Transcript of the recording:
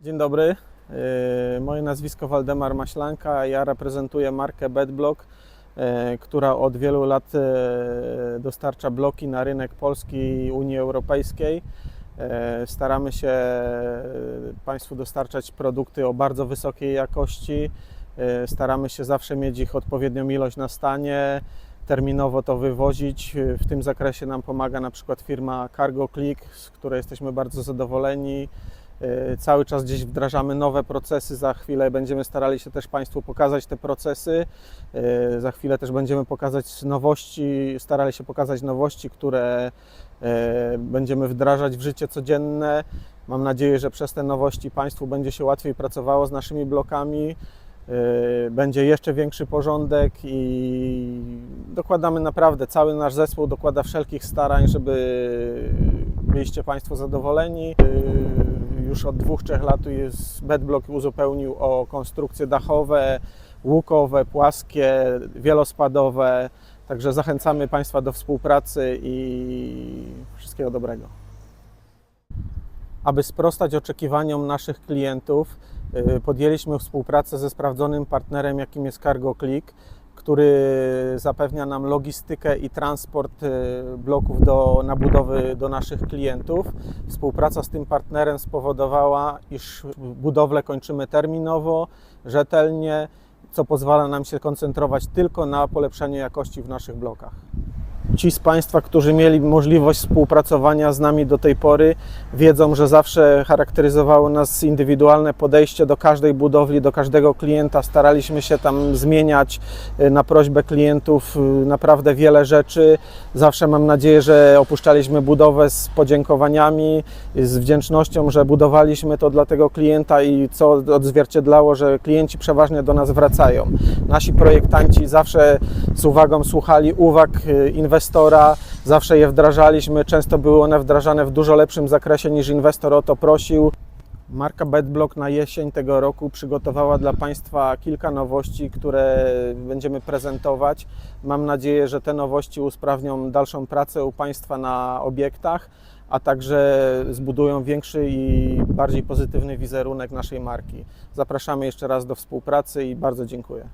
Dzień dobry. Yy, Moje nazwisko Waldemar Maślanka. Ja reprezentuję markę Bedblock, yy, która od wielu lat yy, dostarcza bloki na rynek Polski i Unii Europejskiej. Staramy się Państwu dostarczać produkty o bardzo wysokiej jakości. Staramy się zawsze mieć ich odpowiednią ilość na stanie, terminowo to wywozić. W tym zakresie nam pomaga na przykład firma Cargo Click, z której jesteśmy bardzo zadowoleni. Yy, Cały czas gdzieś wdrażamy nowe procesy. Za chwilę będziemy starali się też Państwu pokazać te procesy. Yy, Za chwilę też będziemy pokazać nowości, starali się pokazać nowości, które yy, będziemy wdrażać w życie codzienne. Mam nadzieję, że przez te nowości Państwu będzie się łatwiej pracowało z naszymi blokami. Będzie jeszcze większy porządek i dokładamy naprawdę, cały nasz zespół dokłada wszelkich starań, żeby byliście Państwo zadowoleni. Już od dwóch, trzech lat jest Bedblock uzupełnił o konstrukcje dachowe, łukowe, płaskie, wielospadowe. Także zachęcamy Państwa do współpracy i wszystkiego dobrego. Aby sprostać oczekiwaniom naszych klientów, y, podjęliśmy współpracę ze sprawdzonym partnerem, jakim jest Cargo Click, który zapewnia nam logistykę i transport y, bloków do, na budowy do naszych klientów. Współpraca z tym partnerem spowodowała, iż budowlę kończymy terminowo, rzetelnie, co pozwala nam się koncentrować tylko na polepszeniu jakości w naszych blokach. Ci z Państwa, którzy mieli możliwość współpracowania z nami do tej pory, wiedzą, że zawsze charakteryzowało nas indywidualne podejście do każdej budowli, do każdego klienta. Staraliśmy się tam zmieniać y, na prośbę klientów y, naprawdę wiele rzeczy. Zawsze mam nadzieję, że opuszczaliśmy budowę z podziękowaniami, z wdzięcznością, że budowaliśmy to dla tego klienta i co odzwierciedlało, że klienci przeważnie do nas wracają. Nasi projektanci zawsze z uwagą słuchali uwag y, inwestora, zawsze je wdrażaliśmy. Często były one wdrażane w dużo lepszym zakresie niż inwestor o to prosił. Marka Bedblock na jesień tego roku przygotowała dla Państwa kilka nowości, które będziemy prezentować. Mam nadzieję, że te nowości usprawnią dalszą pracę u Państwa na obiektach, a także zbudują większy i bardziej pozytywny wizerunek naszej marki. Zapraszamy jeszcze raz do współpracy i bardzo dziękuję.